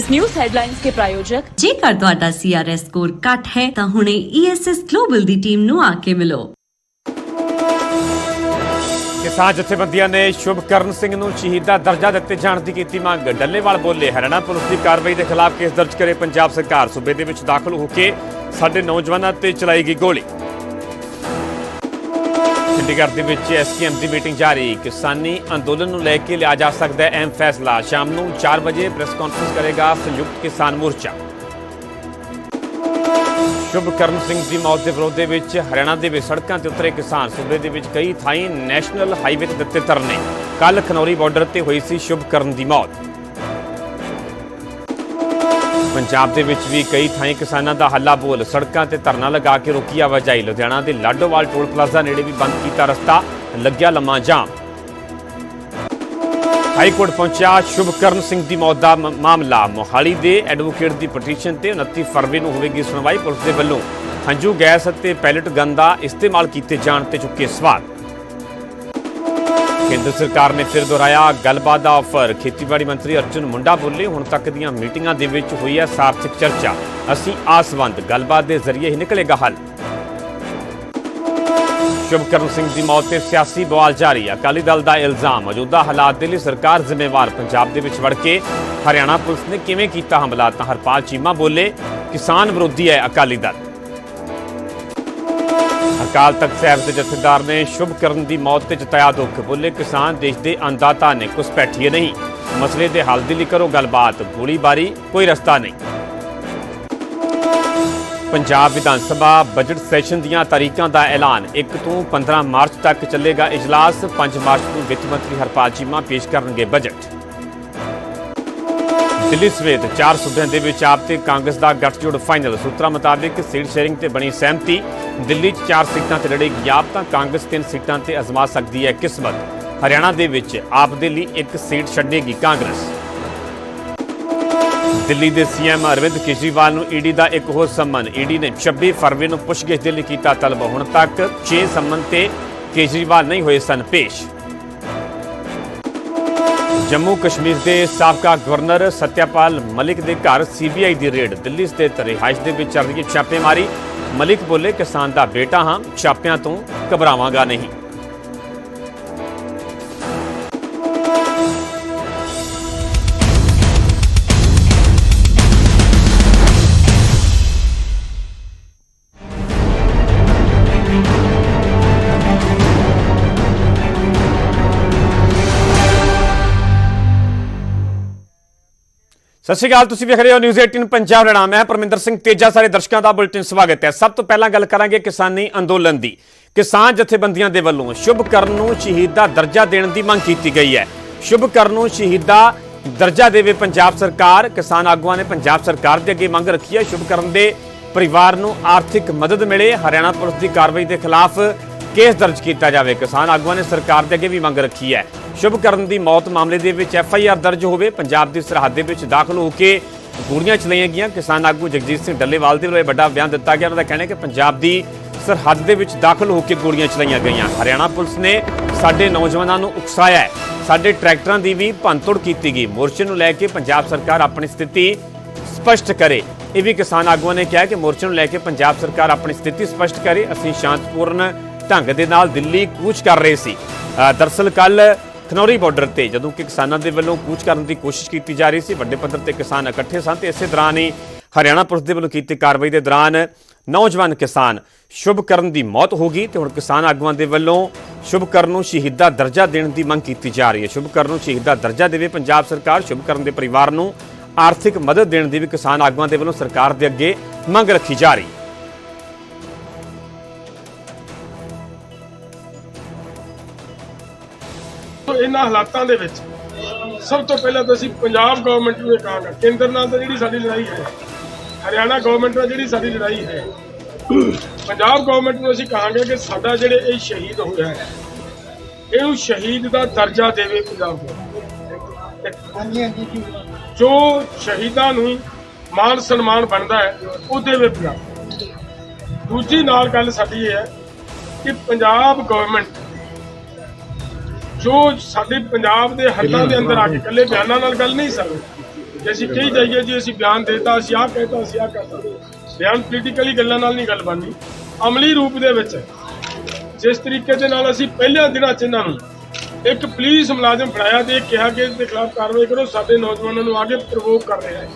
ਇਸ news headlines ਦੇ ਪ੍ਰਾਯੋਜਕ ਜੇਕਰ ਤੁਹਾਡਾ ਸੀਆਰਐਸ ਸਕੋਰ ਘੱਟ ਹੈ ਤਾਂ ਹੁਣੇ ਈਐਸਐਸ ਗਲੋਬਲ ਦੀ ਟੀਮ ਨੂੰ ਆ ਕੇ ਮਿਲੋ। ਕਿਸਾਨ ਜਥੇਬੰਦੀਆਂ ਨੇ ਸ਼ੁਭਕਰਨ ਸਿੰਘ ਨੂੰ ਸ਼ਹੀਦ ਦਾ ਦਰਜਾ ਦਿੱਤੇ ਜਾਣ ਦੀ ਕੀਤੀ ਮੰਗ। ਡੱਲੇਵਾਲ ਬੋਲੇ ਹਰਿਆਣਾ ਪੁਲਿਸ ਦੀ ਕਾਰਵਾਈ ਦੇ ਖਿਲਾਫ ਕੇਸ ਦਰਜ ਕਰੇ ਪੰਜਾਬ ਸਰਕਾਰ। ਸੂਬੇ ਦੇ ਵਿੱਚ ਦਾਖਲ ਹੋ ਕੇ ਸਾਡੇ ਨੌਜਵਾਨਾਂ ਤੇ ਚਲਾਈ ਗਈ ਗੋਲੀ। ਚੰਡੀਗੜ੍ਹ ਦੇ ਵਿੱਚ ਐਸਕੇਐਮ ਦੀ ਮੀਟਿੰਗ ਜਾਰੀ। ਕਿਸਾਨੀ ਅੰਦੋਲਨ ਨੂੰ ਲੈ ਕੇ ਲਿਆ ਜਾ ਸਕਦਾ ਹੈ ਅਹਿਮ ਫੈਸਲਾ। ਸ਼ਾਮ ਨੂੰ 4 ਵਜੇ ਪ੍ਰੈਸ ਕਾਨਫਰੰਸ ਕਰੇਗਾ ਸੰਯੁਕਤ ਕਿਸਾਨ ਮੋਰਚਾ। ਸ਼ੁਭਕਰਨ ਸਿੰਘ ਦੀ ਮੌਤ ਦੇ ਵਿਰੋਧ ਦੇ ਵਿੱਚ ਹਰਿਆਣਾ ਦੇ ਵਿੱਚ ਸੜਕਾਂ ਤੇ ਉਤਰੇ ਕਿਸਾਨ। ਸੂਬੇ ਦੇ ਵਿੱਚ ਕਈ ਥਾਈਂ ਨੈਸ਼ਨਲ ਹਾਈਵੇ ਤੇ ਦਿੱਤੇ ਧਰਨੇ। ਕੱਲ ਖਨੌਰੀ ਬਾਰਡਰ ਤੇ ਹੋਈ ਸੀ ਸ਼ੁਭਕਰਨ ਦੀ ਮੌਤ। ਪੰਜਾਬ ਦੇ ਵਿੱਚ ਵੀ ਕਈ ਥਾਈਂ ਕਿਸਾਨਾਂ ਦਾ ਹੱਲਾ ਬੋਲ। ਸੜਕਾਂ ਤੇ ਧਰਨਾ ਲਗਾ ਕੇ ਰੋਕੀ ਆਵਾਜਾਈ। ਲੁਧਿਆਣਾ ਦੇ ਲਾਡੋਵਾਲ ਟੋਲ ਪਲਾਜ਼ਾ ਨੇੜੇ ਵੀ ਬੰਦ ਕੀਤਾ ਰਸਤਾ। ਲੱਗਿਆ ਲੰਮਾ ਜਾਮ। ਹਾਈ ਕੋਰਟ ਪਹੁੰਚਿਆ ਸ਼ੁਭਕਰਨ ਸਿੰਘ ਦੀ ਮੌਤ ਦਾ ਮਾਮਲਾ। ਮੋਹਾਲੀ ਦੇ ਐਡਵੋਕੇਟ ਦੀ ਪਟੀਸ਼ਨ ਤੇ 29 ਫਰਵਰੀ ਨੂੰ ਹੋਵੇਗੀ ਸੁਣਵਾਈ ਪੁਲਿਸ ਦੇ ਵੱਲੋਂ। ਹੰਝੂ, ਗੈਸ ਅਤੇ ਪੈਲਟ ਗਨ ਦਾ ਇਸਤੇਮਾਲ ਕੀਤੇ ਜਾਣ ਤੇ ਚੁੱਕੇ ਸਵਾਲ। ਕੇਂਦਰ ਸਰਕਾਰ ਨੇ ਫਿਰ ਦੁਹਰਾਇਆ ਗੱਲਬਾਤ ਦਾ ਆਫਰ। ਖੇਤੀਬਾੜੀ ਮੰਤਰੀ ਅਰਜੁਨ ਮੁੰਡਾ ਬੋਲੇ, ਹੁਣ ਤੱਕ ਦੀਆਂ ਮੀਟਿੰਗਾਂ ਦੇ ਵਿੱਚ ਹੋਈ ਹੈ ਸਾਰਥਕ ਚਰਚਾ। ਅਸੀਂ ਆਸਵੰਦ, ਗੱਲਬਾਤ ਦੇ ਜ਼ਰੀਏ ਹੀ ਨਿਕਲੇਗਾ ਹੱਲ। ਸ਼ੁਭਕਰਨ ਸਿੰਘ ਦੀ ਮੌਤ ਤੇ ਸਿਆਸੀ ਬਵਾਲ ਜਾਰੀ। ਹੈ ਅਕਾਲੀ ਦਲ ਦਾ ਇਲਜ਼ਾਮ, ਮੌਜੂਦਾ ਹਾਲਾਤ ਦੇ ਲਈ ਸਰਕਾਰ ਜ਼ਿੰਮੇਵਾਰ। ਪੰਜਾਬ ਦੇ ਵਿੱਚ ਵੜ ਕੇ ਹਰਿਆਣਾ ਪੁਲਿਸ ਨੇ ਕਿਵੇਂ ਕੀਤਾ ਹਮਲਾ? ਤਾਂ ਹਰਪਾਲ ਚੀਮਾ ਬੋਲੇ, ਕਿਸਾਨ ਵਿਰੋਧੀ ਹੈ ਅਕਾਲੀ ਦਲ। ਅਕਾਲ ਤਖਤ ਸਾਹਿਬ ਦੇ ਜਥੇਦਾਰ ਨੇ ਸ਼ੁਭ ਕਰਨ ਦੀ ਮੌਤ ਤੇ ਜਤਾਇਆ ਦੁੱਖ। ਬੋਲੇ, ਕਿਸਾਨ ਦੇਸ਼ ਦੇ ਅੰਦਾਤਾ ਨੇ ਕੁਛ ਪੈਠੀਏ ਨਹੀਂ। ਮਸਲੇ ਦੇ ਹੱਲ ਦੇ ਲਈ ਕਰੋ ਗੱਲਬਾਤ। ਗੋਲੀਬਾਰੀ, ਕੋਈ ਰਸਤਾ ਨਹੀਂ। ਪੰਜਾਬ ਵਿਧਾਨ ਸਭਾ ਬਜਟ ਸੈਸ਼ਨ ਦੀਆਂ ਤਾਰੀਖਾਂ ਦਾ ਐਲਾਨ। 1 ਤੋਂ 15 ਮਾਰਚ ਤੱਕ ਚੱਲੇਗਾ ਇਜਲਾਸ। 5 ਮਾਰਚ ਨੂੰ ਵਿੱਤ ਮੰਤਰੀ ਹਰਪਾਲ ਚੀਮਾ ਪੇਸ਼ ਕਰਨਗੇ ਬਜਟ। ਦਿੱਲੀ ਸਮੇਤ ਚਾਰ ਸੂਬਿਆਂ ਦੇ ਵਿੱਚ ਆਪ ਤੇ ਕਾਂਗਰਸ ਦਾ ਗੱਠਜੋੜ ਫਾਈਨਲ। ਸੂਤਰਾਂ ਮੁਤਾਬਿਕ ਸੀਟ ਸ਼ੇਅਰਿੰਗ ਤੇ ਬਣੀ ਸਹਿਮਤੀ। ਦਿੱਲੀ 'ਚ ਚਾਰ ਸੀਟਾਂ ਤੇ ਲੜੇਗੀ ਆਪ ਤਾਂ ਕਾਂਗਰਸ ਤਿੰਨ ਸੀਟਾਂ ਤੇ ਅਜ਼ਮਾ ਸਕਦੀ ਹੈ ਕਿਸਮਤ। ਹਰਿਆਣਾ ਦੇ ਵਿੱਚ ਆਪ ਦੇ ਲਈ ਇੱਕ ਸੀਟ ਛੱਡੇਗੀ ਕਾਂਗਰਸ। ਦਿੱਲੀ ਦੇ ਸੀਐਮ ਅਰਵਿੰਦ ਕੇਜਰੀਵਾਲ ਨੂੰ ਈਡੀ ਦਾ ਇੱਕ ਹੋਰ ਸੰਮਨ। ਈਡੀ ਨੇ 26 ਫਰਵਰੀ ਨੂੰ ਪੁੱਛਗਿੱਛ ਦੇ ਲਈ ਕੀਤਾ ਤਲਬ। ਹੁਣ ਤੱਕ 6 ਸੰਮਨ ਤੇ ਕੇਜਰੀਵਾਲ ਨਹੀਂ ਹੋਏ ਸਨ ਪੇਸ਼। ਜੰਮੂ ਕਸ਼ਮੀਰ ਦੇ ਸਾਬਕਾ ਗਵਰਨਰ ਸਤਿਆਪਾਲ ਮਲਿਕ ਦੇ ਘਰ ਸੀਬੀਆਈ ਦੀ ਰੇਡ, ਦਿੱਲੀ ਸਥਿਤ ਰਿਹਾਇਸ਼ ਦੇ ਵਿੱਚ ਚੱਲ ਰਹੀ ਹੈ ਛਾਪੇਮਾਰੀ। ਮਲਿਕ ਬੋਲੇ, ਕਿਸਾਨ ਦਾ ਬੇਟਾ ਹਾਂ, ਛਾਪਿਆਂ ਤੋਂ ਘਬਰਾਵਾਂਗਾ ਨਹੀਂ। ਸਤਿ ਸ਼੍ਰੀ ਅਕਾਲ, ਤੁਸੀਂ ਵੇਖ ਰਹੇ ਹੋ ਨਿਊਜ਼ 18 ਪੰਜਾਬ ਦਾ ਨਾਮ ਪਰਮਿੰਦਰ ਸਿੰਘ ਤੇਜਾ ਸਾਰੇ ਦਰਸ਼ਕਾਂ ਦਾ ਬੁਲੇਟਿਨ ਸਵਾਗਤ ਹੈ। ਸਭ ਤੋਂ ਪਹਿਲਾਂ ਗੱਲ ਕਰਾਂਗੇ ਕਿਸਾਨੀ ਅੰਦੋਲਨ ਦੀ। ਕਿਸਾਨ ਜਥੇਬੰਦੀਆਂ ਦੇ ਵੱਲੋਂ ਸ਼ੁਭ ਕਰਨ ਨੂੰ ਸ਼ਹੀਦ ਦਾ ਦਰਜਾ ਦੇਣ ਦੀ ਮੰਗ ਕੀਤੀ ਗਈ ਹੈ। ਸ਼ੁਭ ਕਰਨ ਨੂੰ ਸ਼ਹੀਦ ਦਾ ਦਰਜਾ ਦੇਵੇ ਪੰਜਾਬ ਸਰਕਾਰ। ਕਿਸਾਨ ਆਗੂਆਂ ਨੇ ਪੰਜਾਬ ਸਰਕਾਰ ਦੇ ਅੱਗੇ ਮੰਗ ਰੱਖੀ ਹੈ। ਸ਼ੁਭ ਕਰਨ ਦੇ ਪਰਿਵਾਰ ਨੂੰ ਆਰਥਿਕ ਮਦਦ ਮਿਲੇ। ਹਰਿਆਣਾ ਪੁਲਿਸ ਦੀ ਕਾਰਵਾਈ ਦੇ ਖਿਲਾਫ ਕੇਸ ਦਰਜ ਕੀਤਾ ਜਾਵੇ। ਕਿਸਾਨ ਆਗੂਆਂ ਨੇ ਸਰਕਾਰ ਦੇ ਅੱਗੇ ਵੀ ਮੰਗ ਰੱਖੀ ਹੈ। ਸ਼ੁਭਕਰਨ ਦੀ ਮੌਤ ਮਾਮਲੇ ਦੇ ਵਿੱਚ ਐਫ ਆਈ ਆਰ ਦਰਜ ਹੋਵੇ, ਪੰਜਾਬ ਦੀ ਸਰਹੱਦ ਦੇ ਵਿੱਚ ਦਾਖਲ ਹੋ ਕੇ ਗੋਲੀਆਂ ਚਲਾਈਆਂ ਗਈਆਂ। ਕਿਸਾਨ ਆਗੂ ਜਗਜੀਤ ਸਿੰਘ ਡੱਲੇਵਾਲ ਦੇ ਵੱਲੋਂ ਇਹ ਵੱਡਾ ਬਿਆਨ ਦਿੱਤਾ ਗਿਆ। ਉਹਨਾਂ ਦਾ ਕਹਿਣਾ ਹੈ ਕਿ ਪੰਜਾਬ ਦੀ ਸਰਹੱਦ ਦੇ ਵਿੱਚ ਦਾਖਲ ਹੋ ਕੇ ਗੋਲੀਆਂ ਚਲਾਈਆਂ ਗਈਆਂ। ਹਰਿਆਣਾ ਪੁਲਿਸ ਨੇ ਸਾਡੇ ਨੌਜਵਾਨਾਂ ਨੂੰ ਉਕਸਾਇਆ ਹੈ। ਸਾਡੇ ਟਰੈਕਟਰਾਂ ਦੀ ਵੀ ਭੰਨਤੋੜ ਕੀਤੀ ਗਈ। ਮੋਰਚੇ ਨੂੰ ਲੈ ਕੇ ਪੰਜਾਬ ਸਰਕਾਰ ਆਪਣੀ ਸਥਿਤੀ ਸਪਸ਼ਟ ਕਰੇ। ਇਹ ਵੀ ਕਿਸਾਨ ਆਗੂਆਂ ਨੇ ਕਿਹਾ ਕਿ ਮੋਰਚੇ ਨੂੰ ਲੈ ਕੇ ਪੰਜਾਬ ਸਰਕਾਰ ਆਪਣੀ ਸਥਿਤੀ ਸਪਸ਼ਟ ਕਰੇ। ਅਸੀਂ ਸ਼ਾਂਤਪੂਰਨ ਢੰਗ ਦੇ ਨਾਲ ਦਿੱਲੀ ਕੂਚ ਕਰ ਰਹੇ ਸੀ। ਅ, ਦਰਅਸਲ ਕੱਲ ਖਨੌਰੀ ਬਾਰਡਰ ਤੇ ਜਦੋਂ ਕਿ ਕਿਸਾਨਾਂ ਦੇ ਵੱਲੋਂ ਕੂਚ ਕਰਨ ਦੀ ਕੋਸ਼ਿਸ਼ ਕੀਤੀ ਜਾ ਰਹੀ ਸੀ ਵੱਡੇ ਪੱਧਰ ਤੇ ਕਿਸਾਨ ਇਕੱਠੇ ਸਨ ਤੇ ਇਸੇ ਦੌਰਾਨ ਹੀ ਹਰਿਆਣਾ ਪੁਲਿਸ ਦੇ ਵੱਲੋਂ ਕੀਤੀ ਕਾਰਵਾਈ ਦੇ ਦੌਰਾਨ ਨੌਜਵਾਨ ਕਿਸਾਨ ਸ਼ੁਭਕਰਨ ਦੀ ਮੌਤ ਹੋ ਗਈ ਤੇ ਹੁਣ ਕਿਸਾਨ ਆਗੂਆਂ ਦੇ ਵੱਲੋਂ ਸ਼ੁਭਕਰਨ ਨੂੰ ਸ਼ਹੀਦਾ ਦਰਜਾ ਦੇਣ ਦੀ ਮੰਗ ਕੀਤੀ ਜਾ ਰਹੀ ਹੈ। ਸ਼ੁਭਕਰਨ ਨੂੰ ਸ਼ਹੀਦਾ ਦਰਜਾ ਦੇਵੇ ਪੰਜਾਬ ਸਰਕਾਰ ਸ਼ੁਭਕਰਨ ਦੇ ਪਰਿਵਾਰ ਨੂੰ ਆਰਥਿਕ ਮਦਦ ਦੇਣ ਦੀ ਵੀ ਕਿਸਾਨ ਆਗੂਆਂ ਦੇ ਵੱਲੋਂ ਸਰਕਾਰ ਦੇ ਅੱਗੇ ਮੰਗ ਰੱਖੀ ਜਾ ਰਹੀ ਹੈ। ਇਹਨਾਂ ਹਾਲਾਤਾਂ ਦੇ ਵਿੱਚ ਸਭ ਤੋਂ ਪਹਿਲਾਂ ਤਾਂ ਅਸੀਂ ਪੰਜਾਬ ਗਵਰਨਮੈਂਟ ਨੂੰ ਇਹ ਕਹਾਂਗੇ ਕੇਂਦਰ ਨਾਲ ਤਾਂ ਜਿਹੜੀ ਸਾਡੀ ਲੜਾਈ ਹੈ ਹਰਿਆਣਾ ਗਵਰਨਮੈਂਟ ਨਾਲ ਜਿਹੜੀ ਸਾਡੀ ਲੜਾਈ ਹੈ ਪੰਜਾਬ ਗਵਰਨਮੈਂਟ ਨੂੰ ਅਸੀਂ ਕਹਾਂਗੇ ਕਿ ਸਾਡਾ ਜਿਹੜੇ ਇਹ ਸ਼ਹੀਦ ਹੋਇਆ ਹੈ ਇਹਨੂੰ ਸ਼ਹੀਦ ਦਾ ਦਰਜਾ ਦੇਵੇ ਪੰਜਾਬ ਗਵਰਨਮੈਂਟ ਜੋ ਸ਼ਹੀਦਾਂ ਨੂੰ ਮਾਨ ਸਨਮਾਨ ਬਣਦਾ ਹੈ ਉਹ ਦੇਵੇ ਪੰਜਾਬ ਦੂਜੀ ਨਾਲ ਗੱਲ ਸਾਡੀ ਇਹ ਹੈ ਕਿ ਪੰਜਾਬ ਗਵਰਨਮੈਂਟ ਜੋ ਸਾਡੇ ਪੰਜਾਬ ਦੇ ਹੱਦਾਂ ਦੇ ਅੰਦਰ ਆ ਕੇ ਇਕੱਲੇ ਬਿਆਨਾਂ ਨਾਲ ਗੱਲ ਨਹੀਂ ਸਕਦੇ। ਕਿ ਅਸੀਂ ਕਹੀ ਜਾਈਏ ਜੀ, ਅਸੀਂ ਬਿਆਨ ਦੇਤਾ, ਅਸੀਂ ਆਹ ਕਹਿਤਾ, ਅਸੀਂ ਆਹ ਕਰਤਾ। ਬਿਆਨ ਪੋਲੀਟੀਕਲੀ ਗੱਲਾਂ ਨਾਲ ਨਹੀਂ ਗੱਲ ਬਣਨੀ ਅਮਲੀ ਰੂਪ ਦੇ ਵਿੱਚ, ਜਿਸ ਤਰੀਕੇ ਦੇ ਨਾਲ ਅਸੀਂ ਪਹਿਲਿਆਂ ਦਿਨਾਂ 'ਚ ਇਹਨਾਂ ਨੂੰ ਇੱਕ ਪੁਲਿਸ ਮੁਲਾਜ਼ਮ ਫੜਾਇਆ ਤੇ ਕਿਹਾ ਕਿ ਇਸ ਦੇ ਖਿਲਾਫ ਕਾਰਵਾਈ ਕਰੋ, ਸਾਡੇ ਨੌਜਵਾਨਾਂ ਨੂੰ ਆਗੇ ਪ੍ਰਵੋਕ ਕਰ ਰਿਹਾ ਹੈ।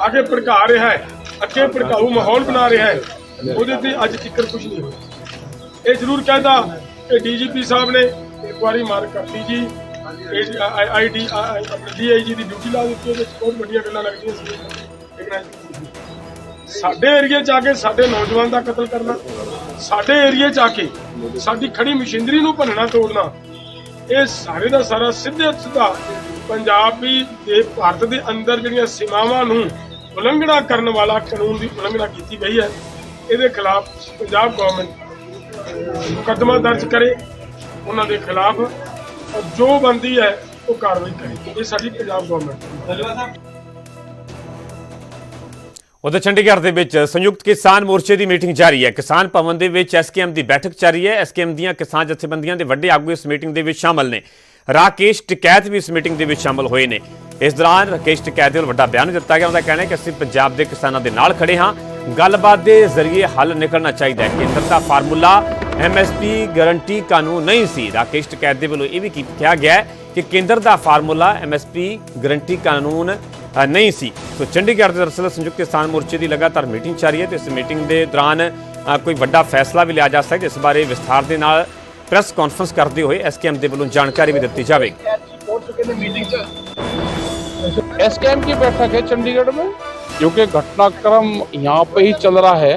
ਆਗੇ ਭੜਕਾ ਰਿਹਾ ਹੈ, ਅੱਗੇ ਭੜਕਾਊ ਮਾਹੌਲ ਬਣਾ ਰਿਹਾ ਹੈ। ਉਹਦੇ ਤੇ ਅੱਜ ਤੱਕ ਕੁਝ ਨਹੀਂ ਹੋਇਆ। ਇਹ ਜ਼ਰੂਰ ਕਹਿੰਦਾ ਕਿ ਡੀਜੀਪੀ ਸਾਹਿਬ ਨੇ ਇੱਕ ਮਾਰ ਕਰਤੀ ਜੀ। ਆਈਡੀ ਆਪਣੇ ਡੀਆਈਜੀ ਦੀ ਡਿਊਟੀ ਲਾ ਦਿੱਤੀ, ਉਹਦੇ ਵਿੱਚ ਬਹੁਤ ਵੱਡੀਆਂ ਗੱਲਾਂ ਲੱਗਦੀਆਂ ਸੀ। ਸਾਡੇ ਏਰੀਏ 'ਚ ਆ ਕੇ ਸਾਡੇ ਨੌਜਵਾਨ ਦਾ ਕਤਲ ਕਰਨਾ, ਸਾਡੇ ਏਰੀਏ 'ਚ ਆ ਕੇ ਸਾਡੀ ਖੜੀ ਮਸ਼ੀਨਰੀ ਨੂੰ ਭੰਨਣਾ, ਤੋੜਨਾ, ਇਹ ਸਾਰੇ ਦਾ ਸਾਰਾ ਸਿੱਧੇ ਸਿੱਧਾ ਪੰਜਾਬੀ ਦੇ ਭਾਰਤ ਦੇ ਅੰਦਰ ਜਿਹੜੀਆਂ ਸੀਮਾਵਾਂ ਨੂੰ ਉਲੰਘਣਾ ਕਰਨ ਵਾਲਾ ਕਾਨੂੰਨ ਦੀ ਉਲੰਘਣਾ ਕੀਤੀ ਗਈ ਹੈ, ਇਹਦੇ ਖਿਲਾਫ ਪੰਜਾਬ ਗਵਰਨਮੈਂਟ ਮੁਕੱਦਮਾ ਦਰਜ ਕਰੇ। ਉਹਨਾਂ ਦੇ ਖਿਲਾਫ ਜੋ ਬੰਦੀ ਹੈ ਉਹ ਕਾਰਵਾਈ ਕਰੇ। ਇਹ ਸਾਡੀ ਪੰਜਾਬ ਗਵਰਨਮੈਂਟ ਉਧਰ ਚੰਡੀਗੜ੍ਹ ਦੇ ਵਿੱਚ ਸੰਯੁਕਤ ਕਿਸਾਨ ਮੋਰਚੇ ਦੀ ਮੀਟਿੰਗ ਜਾਰੀ ਹੈ। ਕਿਸਾਨ ਭਵਨ ਦੇ ਵਿੱਚ ਐਸਕੇਐਮ ਦੀ ਬੈਠਕ ਜਾਰੀ ਹੈ। ਐਸਕੇਐਮ ਦੀਆਂ ਕਿਸਾਨ ਜਥੇਬੰਦੀਆਂ ਦੇ ਵੱਡੇ ਆਗੂ ਇਸ ਮੀਟਿੰਗ ਦੇ ਵਿੱਚ ਸ਼ਾਮਲ ਨੇ। ਰਾਕੇਸ਼ ਟਿਕੈਤ ਵੀ ਇਸ ਮੀਟਿੰਗ ਦੇ ਵਿੱਚ ਸ਼ਾਮਲ ਹੋਏ ਨੇ। ਇਸ ਦੌਰਾਨ ਰਾਕੇਸ਼ ਟਿਕੈਤ ਦੇ ਵੱਲ ਵੱਡਾ ਬਿਆਨ ਦਿੱਤਾ ਗਿਆ। ਉਹਦਾ ਕਹਿਣਾ ਹੈ ਕਿ ਅਸੀਂ ਪੰਜਾਬ ਦੇ ਕਿਸਾਨਾਂ ਦੇ ਨਾਲ ਖੜੇ ਹਾਂ। ਗੱਲਬਾਤ ਦੇ ਜ਼ਰੀਏ ਹੱਲ ਨਿਕਲਣਾ ਚਾਹੀਦਾ ਹੈ। ਕੇਂਦਰ ਦਾ ਫਾਰਮੂਲਾ ਐਮਐਸਪੀ ਗਾਰੰਟੀ ਕਾਨੂੰਨ ਨਹੀਂ ਸੀ ਰਾਕੇਸ਼ ਟਿਕੈਤ ਦੇ ਵੱਲੋਂ ਇਹ ਵੀ ਕੀ- ਕਿਹਾ ਗਿਆ ਹੈ ਕਿ ਕੇਂਦਰ ਦਾ ਫਾਰਮੂਲਾ ਐਮਐਸਪੀ ਗਾਰੰਟੀ ਕਾਨੂੰਨ ਅ, ਨਹੀਂ ਸੀ ਸੋ ਚੰਡੀਗੜ੍ਹ ਦੇ ਦਰਅਸਲ ਸੰਯੁਕਤ ਕਿਸਾਨ ਮੋਰਚੇ ਦੀ ਲਗਾਤਾਰ ਮੀਟਿੰਗ ਚੱਲ ਹੈ ਤੇ ਇਸ ਮੀਟਿੰਗ ਦੇ ਦੌਰਾਨ ਅ, ਕੋਈ ਵੱਡਾ ਫੈਸਲਾ ਵੀ ਲਿਆ ਜਾ ਸਕਦਾ ਇਸ ਬਾਰੇ ਵਿਸਥਾਰ ਦੇ ਨਾਲ ਪ੍ਰੈਸ ਕਾਨਫਰੰਸ ਕਰਦੇ ਹੋਏ ਐਸਕੇਐਮ ਦੇ ਵੱਲੋਂ ਜਾਣਕਾਰੀ ਵੀ ਦਿੱਤੀ ਜਾਵੇਗੀ एसकेएम की बैठक है चंडीगढ़ में क्योंकि घटनाक्रम यहाँ पे ही चल रहा है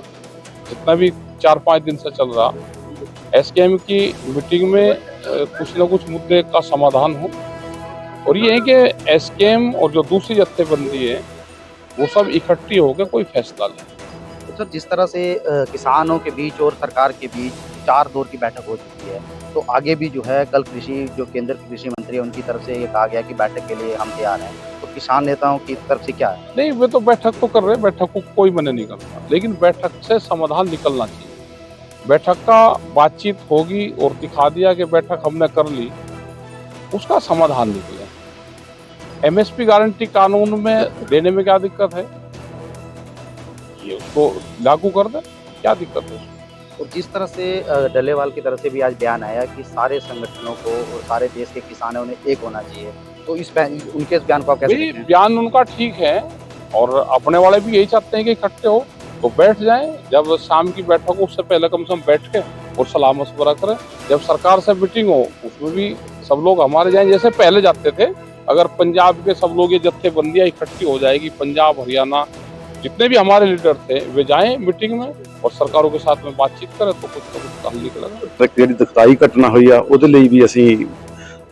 जितना भी चार पाँच दिन से चल रहा एसकेएम की मीटिंग में कुछ ना कुछ मुद्दे का समाधान हो। और ये है कि एसकेएम और जो दूसरी जत्थेबंदी है वो सब इकट्ठी होकर कोई फैसला लें। तो सर जिस तरह से किसानों के बीच और सरकार के बीच चार दौर की बैठक हो चुकी है तो आगे भी जो है कल कृषि जो केंद्र के कृषि मंत्री है उनकी तरफ़ से ये कहा गया कि बैठक के लिए हम तैयार हैं। तो किसान नेताओं की तरफ़ से क्या है? नहीं वे तो बैठक तो कर रहे हैं बैठक को कोई मना नहीं करता। लेकिन बैठक से समाधान निकलना चाहिए। बैठक का बातचीत होगी और दिखा दिया कि बैठक हमने कर ली उसका समाधान निकले एमएसपी गारंटी कानून में देने में क्या दिक्कत है? ये उसको लागू कर दे क्या दिक्कत है और जिस तरह से डल्लेवाल की तरफ़ से भी आज बयान आया कि सारे संगठनों को और सारे देश के किसानों ने एक होना चाहिए तो इस उनके इस बयान को आप कैसे? बयान उनका ठीक है और अपने वाले भी यही चाहते हैं कि इकट्ठे हो। तो बैठ जाएं जब शाम की बैठक हो उससे पहले कम से कम बैठ के और सलाह मशवरा करें जब सरकार से मीटिंग हो उसमें भी सब लोग हमारे जाएं जैसे पहले जाते थे अगर पंजाब के सब लोग ये जत्थेबंदियां इकट्ठी हो जाएगी पंजाब हरियाणा जितने भी हमारे लीडर थे वे जाएं मीटिंग में और सरकारों के साथ में बातचीत करें तो कुछ ना कुछ हल निकलेगा ਤੱਕ ਜਿਹੜੀ ਦੁਖਦਾਈ ਘਟਨਾ ਹੋਈ ਆ ਉਹਦੇ ਲਈ ਵੀ ਅਸੀਂ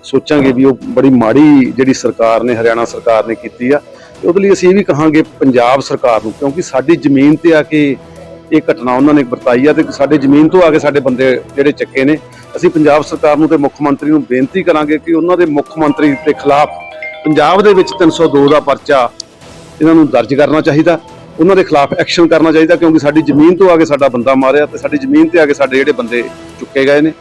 ਸੋਚਾਂਗੇ ਵੀ ਉਹ ਬੜੀ ਮਾੜੀ ਜਿਹੜੀ ਸਰਕਾਰ ਨੇ ਹਰਿਆਣਾ ਸਰਕਾਰ ਨੇ ਕੀਤੀ ਆ ਤੇ ਉਹਦੇ ਲਈ ਅਸੀਂ ਇਹ ਵੀ ਕਹਾਂਗੇ ਪੰਜਾਬ ਸਰਕਾਰ ਨੂੰ, ਕਿਉਂਕਿ ਸਾਡੀ ਜ਼ਮੀਨ ਤੇ ਆ ਕੇ ਇਹ ਘਟਨਾ ਉਹਨਾਂ ਨੇ ਵਰਤਾਈ ਆ ਤੇ ਸਾਡੇ ਜ਼ਮੀਨ ਤੋਂ ਆ ਕੇ ਸਾਡੇ ਬੰਦੇ ਜਿਹੜੇ ਚੱਕੇ ਨੇ। ਅਸੀਂ ਪੰਜਾਬ ਸਰਕਾਰ ਨੂੰ ਤੇ ਮੁੱਖ ਮੰਤਰੀ ਨੂੰ ਬੇਨਤੀ ਕਰਾਂਗੇ ਕਿ ਉਹਨਾਂ ਦੇ ਮੁੱਖ ਮੰਤਰੀ ਦੇ ਖਿਲਾਫ ਪੰਜਾਬ ਦੇ ਵਿੱਚ 302 ਦਾ ਪਰਚਾ ਇਹਨਾਂ ਨੂੰ ਦਰਜ ਕਰਨਾ ਚਾਹੀਦਾ। ਉਹਨਾਂ ਦੇ ਖਿਲਾਫ ਐਕਸ਼ਨ ਕਰਨਾ ਚਾਹੀਦਾ ਕਿਉਂਕਿ ਸਾਡੀ ਜ਼ਮੀਨ ਤੋਂ ਆ ਕੇ ਸਾਡਾ ਬੰਦਾ ਮਾਰਿਆ ਤੇ ਸਾਡੀ ਜ਼ਮੀਨ ਤੇ ਆ ਕੇ ਸਾਡੇ ਜਿਹੜੇ ਬੰਦੇ ਚੁੱਕੇ ਗਏ ਨੇ।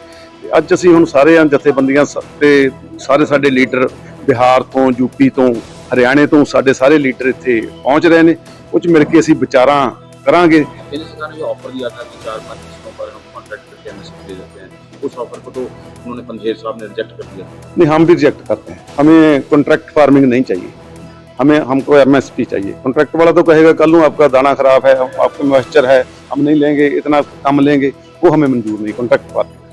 ਤੇ ਅੱਜ ਅਸੀਂ ਹੁਣ ਸਾਰੇ ਜਥੇਬੰਦੀਆਂ ਸ- ਤੇ ਸਾਰੇ ਸਾਡੇ ਲੀਡਰ ਬਿਹਾਰ ਤੋਂ ਯੂਪੀ ਤੋਂ ਹਰਿਆਣੇ ਤੋਂ ਸਾਡੇ ਸਾਰੇ ਲੀਡਰ ਇੱਥੇ ਪਹੁੰਚ ਰਹੇ ਨੇ ਉਹ 'ਚ ਮਿਲ ਕੇ ਅਸੀਂ ਵਿਚਾਰਾਂ ਕਰਾਂਗੇ केंद्र सरकार ने जो ऑफर दिया था कि चार पाँच किस्तों पर हम कॉन्ट्रैक्ट करके एमएसपी दे देते हैं उस ऑफर को तो उन्होंने पंधेर साहब ने रिजेक्ट कर दिया नहीं हम भी रिजेक्ट करते हैं हमें कॉन्ट्रैक्ट फार्मिंग नहीं चाहिए हमें हमको एमएसपी चाहिए कॉन्ट्रैक्ट वाला तो कहेगा कल नू आपका दाना खराब है आपका मॉइस्चर है हम नहीं लेंगे इतना कम लेंगे वो हमें मंजूर नहीं कॉन्ट्रैक्ट फार्मिंग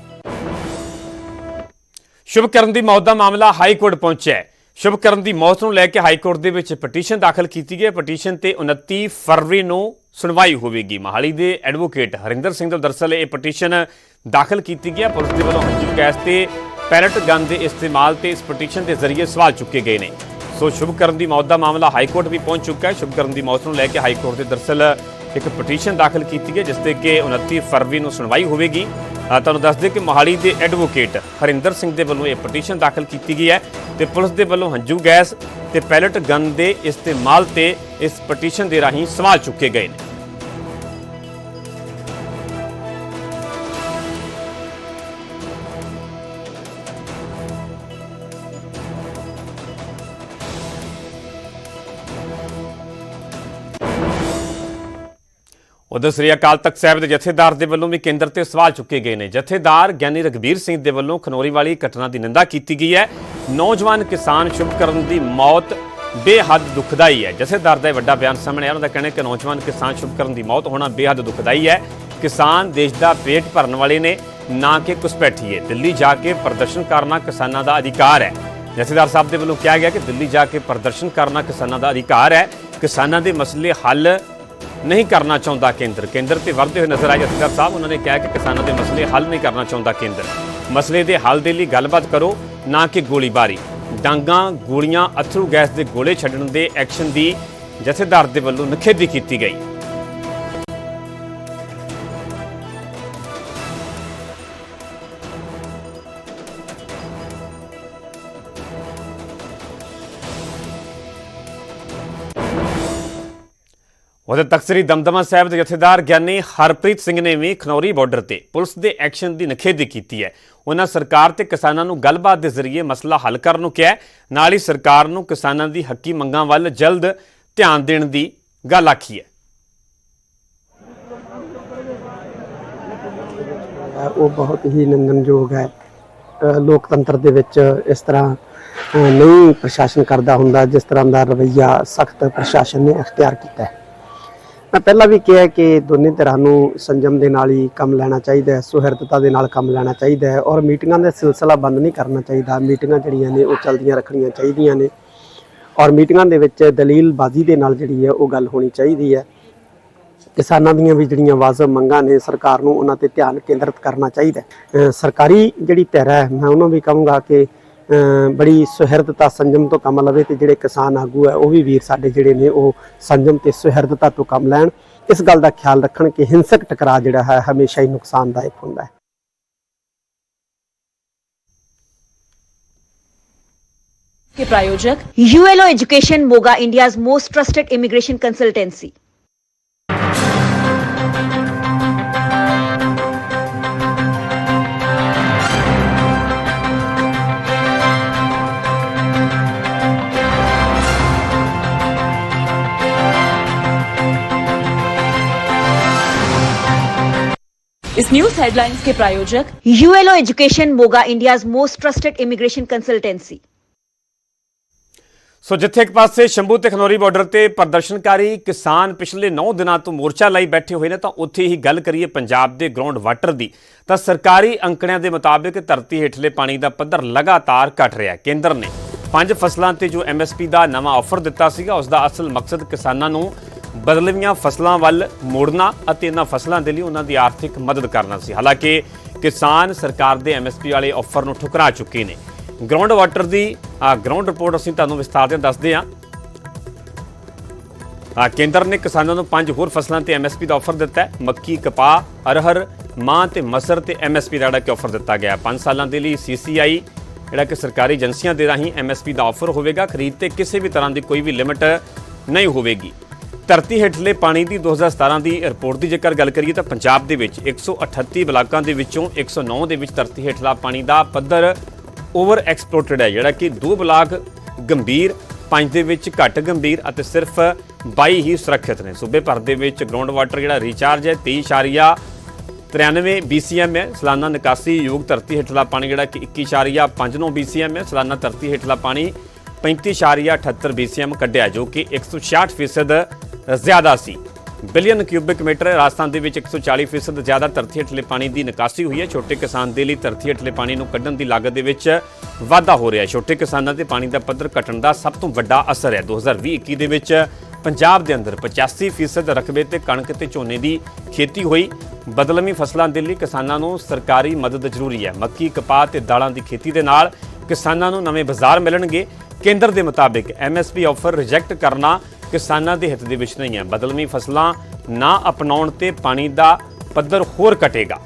ਸ਼ੁਭਕਰਨ ਦੀ ਮੌਤ ਦਾ ਮਾਮਲਾ ਹਾਈ ਕੋਰਟ ਪਹੁੰਚਿਆ ਹੈ ਸ਼ੁਭਕਰਨ ਦੀ ਮੌਤ ਨੂੰ ਲੈ ਕੇ ਹਾਈ ਕੋਰਟ ਦੇ ਵਿੱਚ ਪਟੀਸ਼ਨ ਦਾਖਲ ਕੀਤੀ ਗਈ ਹੈ। ਪਟੀਸ਼ਨ ਤੇ 29 ਫਰਵਰੀ ਨੂੰ ਸੁਣਵਾਈ ਹੋਵੇਗੀ। ਮਹਾਲੀ ਦੇ ਐਡਵੋਕੇਟ ਹਰਿੰਦਰ ਸਿੰਘ ਦਾ ਦਰਸਲ ਇਹ ਪਟੀਸ਼ਨ ਦਾਖਲ ਕੀਤੀ ਗਈ ਹੈ। ਪੁਲਿਸ ਦੇ ਵੱਲੋਂ ਹੰਝੂ ਗੈਸ ਤੇ ਪੈਰਟ ਗਨ ਦੇ ਇਸਤੇਮਾਲ ਤੇ ਇਸ ਪਟੀਸ਼ਨ ਦੇ ਜ਼ਰੀਏ ਸਵਾਲ ਚੁੱਕੇ ਗਏ ਨੇ। ਸੋ ਸ਼ੁਭਕਰਨ ਦੀ ਮੌਤ ਦਾ ਮਾਮਲਾ ਹਾਈ ਕੋਰਟ ਵੀ ਪਹੁੰਚ ਚੁੱਕਾ ਹੈ। ਸ਼ੁਭਕਰਨ ਦੀ ਮੌਤ ਨੂੰ ਲੈ ਕੇ ਹਾਈ ਕੋਰਟ ਦੇ ਦਰਸਲ ਇੱਕ ਪਟੀਸ਼ਨ ਦਾਖਲ ਕੀਤੀ ਗਈ ਜਿਸ ਤੇ ਕਿ 29 ਫਰਵਰੀ ਨੂੰ ਸੁਣਵਾਈ ਹੋਵੇਗੀ। ਤੁਹਾਨੂੰ ਦੱਸ ਦੇ ਕਿ ਮੋਹਾਲੀ ਦੇ ਐਡਵੋਕੇਟ ਹਰਿੰਦਰ ਸਿੰਘ ਦੇ ਵੱਲੋਂ ਇਹ ਪਟੀਸ਼ਨ ਦਾਖਲ ਕੀਤੀ ਗਈ ਹੈ ਤੇ ਪੁਲਿਸ ਦੇ ਵੱਲੋਂ ਹੰਝੂ ਗੈਸ ਤੇ ਪੈਲਟ ਗਨ ਦੇ ਇਸਤੇਮਾਲ ਤੇ ਇਸ ਪਟੀਸ਼ਨ ਦੇ ਰਾਹੀਂ ਸਵਾਲ ਚੁੱਕੇ ਗਏ ਨੇ। ਉਧਰ ਸ੍ਰੀ ਅਕਾਲ ਤਖਤ ਸਾਹਿਬ ਦੇ ਜਥੇਦਾਰ ਦੇ ਵੱਲੋਂ ਵੀ ਕੇਂਦਰ ਤੇ ਸਵਾਲ ਚੁੱਕੇ ਗਏ ਨੇ। ਜਥੇਦਾਰ ਗਿਆਨੀ ਰਗਬੀਰ ਸਿੰਘ ਦੇ ਵੱਲੋਂ ਖਨੌਰੀ ਵਾਲੀ ਘਟਨਾ ਦੀ ਨਿੰਦਾ ਕੀਤੀ ਗਈ ਹੈ। ਨੌਜਵਾਨ ਕਿਸਾਨ ਸ਼ੁਭਕਰਨ ਦੀ ਮੌਤ ਬੇਹੱਦ ਦੁਖਦਾਈ ਹੈ। ਜਥੇਦਾਰ ਦਾ ਵੱਡਾ ਬਿਆਨ ਸਾਹਮਣੇ ਆਇਆ। ਉਹਨਾਂ ਦਾ ਕਹਿਣਾ ਕਿ ਨੌਜਵਾਨ ਕਿਸਾਨ ਸ਼ੁਭਕਰਨ ਦੀ ਮੌਤ ਹੋਣਾ ਬੇਹੱਦ ਦੁਖਦਾਈ ਹੈ। ਕਿਸਾਨ ਦੇਸ਼ ਦਾ ਪੇਟ ਭਰਨ ਵਾਲੇ ਨੇ, ਨਾ ਕਿ ਕੁਸਪੈਠੀਏ ਦਿੱਲੀ ਜਾ ਕੇ ਪ੍ਰਦਰਸ਼ਨ ਕਰਨਾ ਕਿਸਾਨਾਂ ਦਾ ਅਧਿਕਾਰ ਹੈ। ਜਥੇਦਾਰ ਸਾਹਿਬ ਦੇ ਵੱਲੋਂ ਕਿਹਾ ਗਿਆ ਕਿ ਦਿੱਲੀ ਜਾ ਕੇ ਪ੍ਰਦਰਸ਼ਨ ਕਰਨਾ ਕਿਸਾਨਾਂ ਦਾ ਅਧਿਕਾਰ ਹੈ। ਕਿਸਾਨਾਂ ਦੇ ਮਸਲੇ ਹੱਲ ਨਹੀਂ ਕਰਨਾ ਚਾਹੁੰਦਾ ਕੇਂਦਰ। ਕੇਂਦਰ ਤੇ ਵਰਦੇ ਹੋਏ ਨਜ਼ਰ ਆਏ ਜਥੇਦਾਰ ਸਾਹਿਬ, ਉਹਨਾਂ ਨੇ ਕਿਹਾ ਕਿ ਕਿਸਾਨਾਂ ਦੇ ਮਸਲੇ ਹੱਲ ਨਹੀਂ ਕਰਨਾ ਚਾਹੁੰਦਾ ਕੇਂਦਰ। ਮਸਲੇ ਦੇ ਹੱਲ ਦੇ ਲਈ ਗੱਲਬਾਤ ਕਰੋ, ਨਾ ਕਿ ਗੋਲੀਬਾਰੀ। ਡਾਂਗਾਂ, ਗੋਲੀਆਂ, ਅਥਰੂ ਗੈਸ ਦੇ ਗੋਲੇ ਛੱਡਣ ਦੇ ਐਕਸ਼ਨ ਦੀ ਜਥੇਦਾਰ ਦੇ ਵੱਲੋਂ ਨਿਖੇਧੀ ਕੀਤੀ ਗਈ। ਉਧਰ ਤਖਤ ਸ੍ਰੀ ਦਮਦਮਾ ਸਾਹਿਬ ਦੇ ਜਥੇਦਾਰ ਗਿਆਨੀ ਹਰਪ੍ਰੀਤ ਸਿੰਘ ਨੇ ਵੀ ਖਨੌਰੀ ਬਾਰਡਰ ਤੇ ਪੁਲਿਸ ਦੇ ਐਕਸ਼ਨ ਦੀ ਨਿਖੇਧੀ ਕੀਤੀ ਹੈ। ਉਹਨਾਂ ਸਰਕਾਰ ਤੇ ਕਿਸਾਨਾਂ ਨੂੰ ਗੱਲਬਾਤ ਦੇ ਜ਼ਰੀਏ ਮਸਲਾ ਹੱਲ ਕਰਨ ਨੂੰ ਕਿਹਾ ਨਾਲ ਹੀ ਸਰਕਾਰ ਨੂੰ ਕਿਸਾਨਾਂ ਦੀ ਹੱਕੀ ਮੰਗਾਂ ਵੱਲ ਜਲਦ ਧਿਆਨ ਦੇਣ ਦੀ ਗੱਲ ਆਖੀ ਹੈ। ਉਹ ਬਹੁਤ ਹੀ ਨਿੰਦਣਯੋਗ ਹੈ। ਲੋਕਤੰਤਰ ਦੇ ਵਿੱਚ ਇਸ ਤਰ੍ਹਾਂ ਨਹੀਂ ਪ੍ਰਸ਼ਾਸਨ ਕਰਦਾ ਹੁੰਦਾ, ਜਿਸ ਤਰ੍ਹਾਂ ਦਾ ਰਵੱਈਆ ਸਖਤ ਪ੍ਰਸ਼ਾਸਨ ਨੇ ਅਖਤਿਆਰ ਕੀਤਾ ਹੈ। ਮੈਂ ਪਹਿਲਾਂ ਵੀ ਕਿਹਾ ਕਿ ਦੋਨੇ ਧਿਰਾਂ ਨੂੰ ਸੰਜਮ ਦੇ ਨਾਲ ਹੀ ਕੰਮ ਲੈਣਾ ਚਾਹੀਦਾ ਹੈ, ਸੁਹਿਰਦਤਾ ਦੇ ਨਾਲ ਕੰਮ ਲੈਣਾ ਚਾਹੀਦਾ ਹੈ ਔਰ ਮੀਟਿੰਗਾਂ ਦਾ ਸਿਲਸਿਲਾ ਬੰਦ ਨਹੀਂ ਕਰਨਾ ਚਾਹੀਦਾ। ਮੀਟਿੰਗਾਂ ਜਿਹੜੀਆਂ ਨੇ ਉਹ ਚੱਲਦੀਆਂ ਰੱਖਣੀਆਂ ਚਾਹੀਦੀਆਂ ਨੇ ਔਰ ਮੀਟਿੰਗਾਂ ਦੇ ਵਿੱਚ ਦਲੀਲਬਾਜ਼ੀ ਦੇ ਨਾਲ ਜਿਹੜੀ ਹੈ ਉਹ ਗੱਲ ਹੋਣੀ ਚਾਹੀਦੀ ਹੈ। ਕਿਸਾਨਾਂ ਦੀਆਂ ਵੀ ਜਿਹੜੀਆਂ ਵਾਜਬ ਮੰਗਾਂ ਨੇ, ਸਰਕਾਰ ਨੂੰ ਉਹਨਾਂ ਤੇ ਧਿਆਨ ਕੇਂਦਰਿਤ ਕਰਨਾ ਚਾਹੀਦਾ ਸਰਕਾਰੀ ਜਿਹੜੀ ਧਿਰ ਹੈ, ਮੈਂ ਉਹਨੂੰ ਵੀ ਕਹੂੰਗਾ ਕਿ ਬੜੀ ਸੁਹਿਰਦਤਾ ਸੰਜਮ ਤੋਂ ਕੰਮ ਲਵੇ ਤੇ ਜਿਹੜੇ ਕਿਸਾਨ ਆਗੂ ਹੈ ਉਹ ਵੀ ਵੀਰ ਸਾਡੇ ਜਿਹੜੇ ਨੇ ਉਹ ਸੰਜਮ ਤੇ ਸੁਹਿਰਦਤਾ ਤੋਂ ਕੰਮ ਲੈਣ ਇਸ ਗੱਲ ਦਾ ਖਿਆਲ ਰੱਖਣ ਕਿ ਹਿੰਸਕ ਟਕਰਾਅ ਜਿਹੜਾ ਹੈ ਹਮੇਸ਼ਾ ਹੀ ਨੁਕਸਾਨਦਾਇਕ ਹੁੰਦਾ ਹੈ के प्रायोजक ULO Education Moga India's most trusted immigration consultancy. इस न्यूज हेडलाइंस के प्रायोजक ULO Education Moga India's most trusted immigration consultancy. ਸੋ ਜਿੱਥੇ ਇੱਕ ਪਾਸੇ ਸ਼ੰਭੂ ਤੇ ਖਨੌਰੀ ਬਾਰਡਰ ਤੇ ਪ੍ਰਦਰਸ਼ਨਕਾਰੀ ਕਿਸਾਨ ਪਿਛਲੇ 9 ਦਿਨਾਂ ਤੋਂ ਮੋਰਚਾ ਲਈ ਬੈਠੇ ਹੋਏ ਨੇ ਤਾਂ ਉੱਥੇ ਹੀ ਗੱਲ ਕਰੀਏ ਪੰਜਾਬ ਦੇ ਗਰਾਊਂਡ ਵਾਟਰ ਦੀ ਤਾਂ ਸਰਕਾਰੀ ਅੰਕੜਿਆਂ ਦੇ ਮੁਤਾਬਿਕ ਧਰਤੀ ਹੇਠਲੇ ਪਾਣੀ ਦਾ ਪੱਧਰ ਲਗਾਤਾਰ ਘਟ ਰਿਹਾ ਹੈ ਕੇਂਦਰ ਨੇ ਪੰਜ ਫਸਲਾਂ ਤੇ ਜੋ ਐਮਐਸਪੀ ਦਾ ਨਵਾਂ ਆਫਰ ਦਿੱਤਾ ਸੀਗਾ ਉਸ ਦਾ ਅਸਲ ਮਕਸਦ ਕਿਸਾਨਾਂ ਨੂੰ ਬਦਲਵੀਆਂ ਫਸਲਾਂ ਵੱਲ ਮੋੜਨਾ ਅਤੇ ਇਹਨਾਂ ਫਸਲਾਂ ਦੇ ਲਈ ਉਹਨਾਂ ਦੀ ਆਰਥਿਕ ਮਦਦ ਕਰਨਾ ਸੀ। ਹਾਲਾਂਕਿ ਕਿਸਾਨ ਸਰਕਾਰ ਦੇ ਐਮਐਸਪੀ ਵਾਲੇ ਆਫਰ ਨੂੰ ਠੁਕਰਾ ਚੁੱਕੇ ਨੇ। ਗਰਾਊਂਡ ਵਾਟਰ ਦੀ ਗਰਾਊਂਡ ਰਿਪੋਰਟ ਅਸੀਂ ਤੁਹਾਨੂੰ ਵਿਸਤਾਰ ਦੇ ਦੱਸਦੇ ਹਾਂ। ਕੇਂਦਰ ਨੇ ਕਿਸਾਨਾਂ ਨੂੰ ਪੰਜ ਹੋਰ ਫਸਲਾਂ ਤੇ ਐਮਐਸਪੀ ਦਾ ਆਫਰ ਦਿੱਤਾ ਹੈ। ਮੱਕੀ, ਕਪਾਹ, ਅਰਹਰ, ਮਾਂ ਤੇ ਮਸਰ ਤੇ ਐਮਐਸਪੀ ਦਾ ਜਿਹੜਾ ਕਿ ਆਫਰ ਦਿੱਤਾ ਗਿਆ 5 ਸਾਲਾਂ ਦੇ ਲਈ ਸੀਸੀਆਈ ਜਿਹੜਾ ਕਿ ਸਰਕਾਰੀ ਏਜੰਸੀਆਂ ਦੇ ਰਾਹੀਂ ਐਮਐਸਪੀ ਦਾ ਆਫਰ ਹੋਵੇਗਾ। ਖਰੀਦ ਤੇ ਕਿਸੇ ਵੀ ਤਰ੍ਹਾਂ ਦੀ ਕੋਈ ਵੀ ਲਿਮਟ ਨਹੀਂ ਹੋਵੇਗੀ। ਧਰਤੀ ਹੇਠਲੇ ਪਾਣੀ ਦੀ 2017 ਦੀ ਰਿਪੋਰਟ ਦੀ ਜੇਕਰ ਗੱਲ ਕਰੀਏ ਤਾਂ ਪੰਜਾਬ ਦੇ ਵਿੱਚ 138 ਬਲਾਕਾਂ ਦੇ ਵਿੱਚੋਂ 109 ਦੇ ਵਿੱਚ ਧਰਤੀ ਹੇਠਲਾ ਪਾਣੀ ਦਾ ਪੱਧਰ ਓਵਰ ਐਕਸਪਲੋਟਡ ਹੈ, ਜਿਹੜਾ ਕਿ ਦੋ ਬਲਾਕ ਗੰਭੀਰ, ਪੰਜ ਦੇ ਵਿੱਚ ਘੱਟ ਗੰਭੀਰ ਅਤੇ ਸਿਰਫ 22 ਹੀ ਸੁਰੱਖਿਅਤ ਨੇ। ਸੂਬੇ ਭਰ ਦੇ ਵਿੱਚ ਗਰਾਊਂਡ ਵਾਟਰ ਜਿਹੜਾ ਰੀਚਾਰਜ ਹੈ 23.93 BCM ਹੈ। ਸਾਲਾਨਾ ਨਿਕਾਸੀ ਯੋਗ ਧਰਤੀ ਹੇਠਲਾ ਪਾਣੀ ਜਿਹੜਾ ਕਿ 21.59 BCM ਹੈ। ਸਾਲਾਨਾ ਧਰਤੀ ਹੇਠਲਾ ਪਾਣੀ 35.78 BCM ਕੱਢਿਆ, ਜੋ ਕਿ 166% ਜ਼ਿਆਦਾ ਸੀ। ਬਿਲੀਅਨ ਕਿਊਬਿਕ ਮੀਟਰ ਰਾਜਸਥਾਨ ਦੇ ਵਿੱਚ 140% ਫੀਸਦ ਜ਼ਿਆਦਾ ਧਰਤੀ ਹੇਠਲੇ ਪਾਣੀ ਦੀ ਨਿਕਾਸੀ ਹੋਈ ਹੈ। ਛੋਟੇ ਕਿਸਾਨ ਦੇ ਲਈ ਧਰਤੀ ਹੇਠਲੇ ਪਾਣੀ ਨੂੰ ਕੱਢਣ ਦੀ ਲਾਗਤ ਦੇ ਵਿੱਚ ਵਾਧਾ ਹੋ ਰਿਹਾ ਹੈ। ਛੋਟੇ ਕਿਸਾਨਾਂ ਤੇ ਪਾਣੀ ਦਾ ਪੱਧਰ ਘਟਣ ਦਾ ਸਭ ਤੋਂ ਵੱਡਾ ਅਸਰ ਹੈ। 2020-21 ਦੇ ਵਿੱਚ ਪੰਜਾਬ ਦੇ ਅੰਦਰ 85% ਫੀਸਦ ਰਕਬੇ ਤੇ ਕਣਕ ਤੇ ਝੋਨੇ ਦੀ ਖੇਤੀ ਹੋਈ। ਬਦਲਵੀਂ ਫਸਲਾਂ ਦੇ ਲਈ ਕਿਸਾਨਾਂ ਨੂੰ ਸਰਕਾਰੀ ਮਦਦ ਜ਼ਰੂਰੀ ਹੈ। ਮੱਕੀ, ਕਪਾਹ ਤੇ ਦਾਲਾਂ ਦੀ ਖੇਤੀ ਦੇ ਨਾਲ ਕਿਸਾਨਾਂ ਨੂੰ ਨਵੇਂ ਬਾਜ਼ਾਰ ਮਿਲਣਗੇ। ਕੇਂਦਰ ਦੇ ਮੁਤਾਬਿਕ ਐਮਐਸਪੀ ਆਫਰ ਰਿਜੈਕਟ ਕਰਨਾ ਕਿਸਾਨਾਂ ਦੇ ਹਿੱਤ ਦੇ ਵਿੱਚ ਨਹੀਂ ਹੈ। ਬਦਲਵੀਂ ਫਸਲਾਂ ਨਾ ਅਪਣਾਉਣ ਤੇ ਪਾਣੀ ਦਾ ਪੱਧਰ ਹੋਰ ਘਟੇਗਾ।